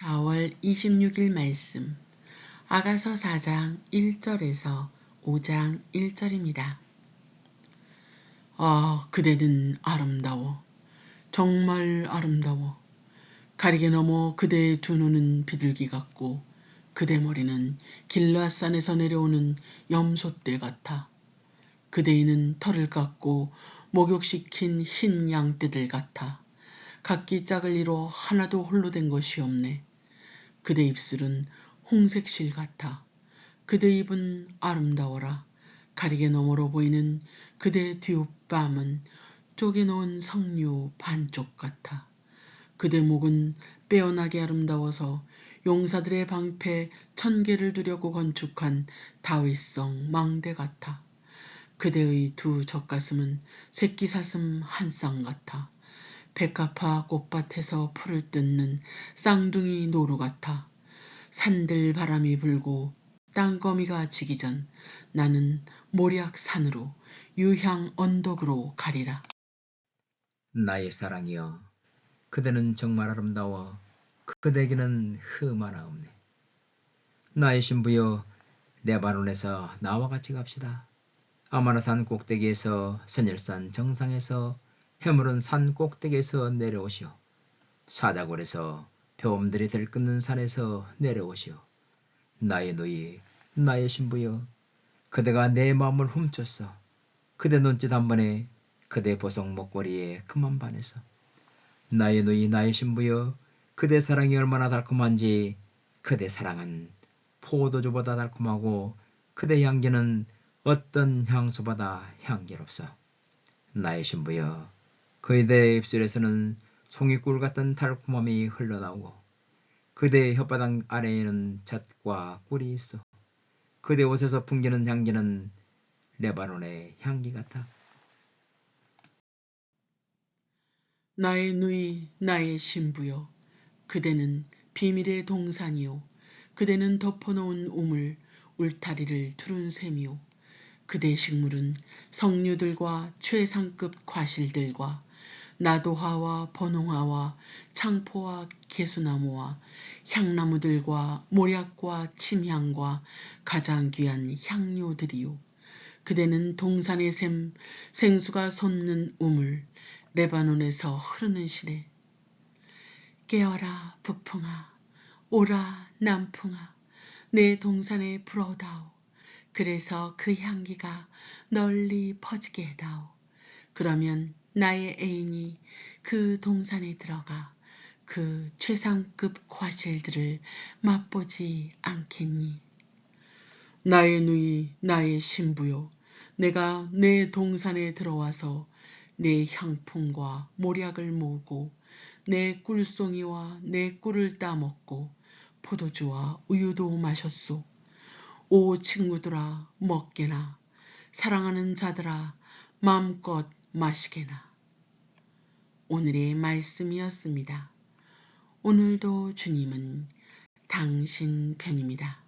4월 26일 말씀 아가서 4장 1절에서 5장 1절입니다. 아, 그대는 아름다워. 정말 아름다워. 가리개 넘어 그대의 두 눈은 비둘기 같고 그대 머리는 길라산에서 내려오는 염소떼 같아. 그대이는 털을 깎고 목욕시킨 흰 양떼들 같아. 각기 짝을 이뤄 하나도 홀로 된 것이 없네. 그대 입술은 홍색 실 같아. 그대 입은 아름다워라. 가리개 너머로 보이는 그대 뒷밤은 쪼개놓은 석류 반쪽 같아. 그대 목은 빼어나게 아름다워서 용사들의 방패 천 개를 두려고 건축한 다윗성 망대 같아. 그대의 두 젖가슴은 새끼 사슴 한 쌍 같아. 백합화 꽃밭에서 풀을 뜯는 쌍둥이 노루 같아 산들 바람이 불고 땅거미가 지기 전 나는 모략 산으로 유향 언덕으로 가리라. 나의 사랑이여, 그대는 정말 아름다워. 그대에게는 흠 하나 없네. 나의 신부여, 레바논에서 나와 같이 갑시다. 아마라산 꼭대기에서 선열산 정상에서 해물은 산 꼭대기에서 내려오시오. 사자골에서 배움들이 들끓는 산에서 내려오시오. 나의 노이, 나의 신부여, 그대가 내 마음을 훔쳤어. 그대 눈짓 한 번에 그대 보석 목걸이에 그만 반해서. 나의 노이, 나의 신부여, 그대 사랑이 얼마나 달콤한지 그대 사랑은 포도주보다 달콤하고 그대 향기는 어떤 향수보다 향기롭소. 나의 신부여, 그대의 입술에서는 송이꿀 같은 달콤함이 흘러나오고 그대의 혓바닥 아래에는 젖과 꿀이 있어. 그대 옷에서 풍기는 향기는 레바논의 향기 같아. 나의 누이, 나의 신부여. 그대는 비밀의 동산이요. 그대는 덮어놓은 우물, 울타리를 두른 셈이요. 그대 식물은 석류들과 최상급 과실들과 나도화와 번홍화와 창포와 개수나무와 향나무들과 모략과 침향과 가장 귀한 향료들이요. 그대는 동산의 샘, 생수가 솟는 우물, 레바논에서 흐르는 시내. 깨어라 북풍아, 오라 남풍아, 내 동산에 불어다오. 그래서 그 향기가 널리 퍼지게 해다오. 그러면 나의 애인이 그 동산에 들어가 그 최상급 과실들을 맛보지 않겠니? 나의 누이, 나의 신부요. 내가 내 동산에 들어와서 내 향품과 모략을 모으고 내 꿀송이와 내 꿀을 따먹고 포도주와 우유도 마셨소. 오 친구들아 먹게나 사랑하는 자들아 마음껏 마시게나. 오늘의 말씀이었습니다. 오늘도 주님은 당신 편입니다.